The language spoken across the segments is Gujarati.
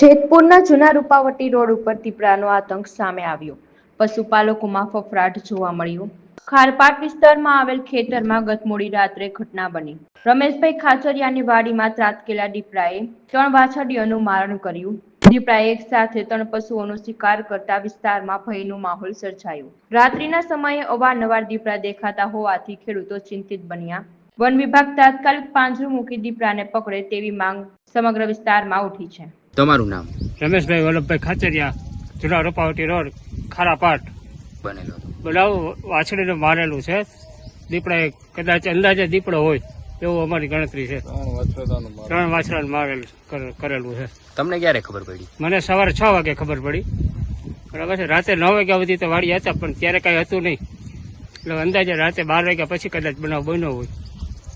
જેતપુરના જૂના રૂપાવટી રોડ ઉપર દીપડાનો આતંક સામે આવ્યો. પશુપાલકોમાં ફફડાટ જોવા મળ્યો. ખારપાટ વિસ્તારમાં આવેલ ખેતરમાં ગત મોડી રાત્રે ઘટના બની. રમેશભાઈ ખાચરિયાની વાડીમાં ત્રાટકેલા દીપડાએ ત્રણ વાછડીઓનું મારણ કર્યું. દીપડાએ એક સાથે ત્રણ પશુઓનો શિકાર કરતા વિસ્તારમાં ભયનો માહોલ સર્જાયો. રાત્રિના સમયે અવારનવાર દીપડા દેખાતા હોવાથી ખેડૂતો ચિંતિત બન્યા. વન વિભાગ તાત્કાલિક પાંજરું મૂકી દીપડાને પકડે તેવી માંગ સમગ્ર વિસ્તારમાં ઉઠી છે. તમારું નામ? રમેશભાઈ વલ્લભભાઈ ખાચરિયા જુના રૂપાવટી રોડ ખારાપાટ બનેલો બનાવ વાછડીને મારેલું છે. દીપડાએ કદાચ અંદાજે દીપડો હોય. એવું અમારી ગણતરી છે. ત્રણ વાછડાને મારેલું કરેલું છે. તમને ક્યારે ખબર પડી? મને સવારે છ વાગે ખબર પડી. બરાબર છે? રાતે નવ વાગ્યા સુધી તો વાડી હતા પણ ત્યારે કાંઈ હતું નહીં. એટલે અંદાજે રાતે બાર વાગ્યા પછી કદાચ બનાવ બન્યો હોય.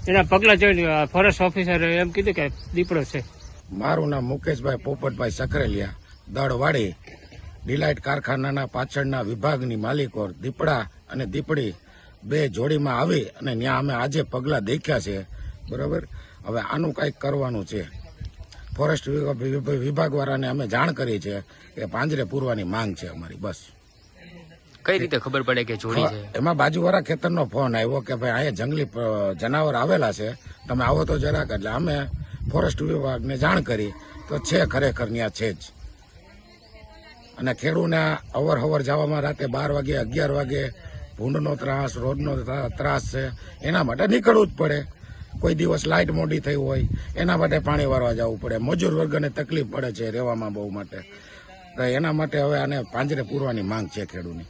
એના પગલાં જોઈને ફોરેસ્ટ ઓફિસરે એમ કીધું કે દીપડો છે. મારું નામ મુકેશભાઈ પોપટભાઈ સકરેલિયા દળવાડી ડિલાઇટ કારખાનાના પાછળના વિભાગની માલિકો દીપડા અને દીપડી બે જોડીમાં આવી અને ત્યાં અમે આજે પગલાં દેખ્યા છે. બરાબર? હવે આનું કંઈક કરવાનું છે. ફોરેસ્ટ વિભાગવાળાને અમે જાણ કરી છે કે પાંજરે પૂરવાની માંગ છે અમારી બસ. કઈ રીતે ખબર પડે કે જોડી છે? એમાં બાજુવાળા ખેતરનો ફોન આવ્યો કે ભાઈ અહીંયા જંગલી જનાવર આવેલા છે. તમે આવો તો જરાક એટલે અમે ફોરેસ્ટ વિભાગને જાણ કરી. તો છે ખરેખર ત્યાં છે જ. અને ખેડૂને અવર હવર જવામાં રાતે બાર વાગે અગિયાર વાગે ભૂંડનો ત્રાસ ત્રા- ત્રાસ છે. એના માટે નીકળવું જ પડે. કોઈ દિવસ લાઇટ મોડી થઈ હોય, એના માટે પાણી વારવા જવું પડે. મજૂર વર્ગને તકલીફ પડે છે રહેવામાં બહુ માટે. તો એના માટે હવે આને પાંજરે પૂરવાની માંગ છે ખેડૂની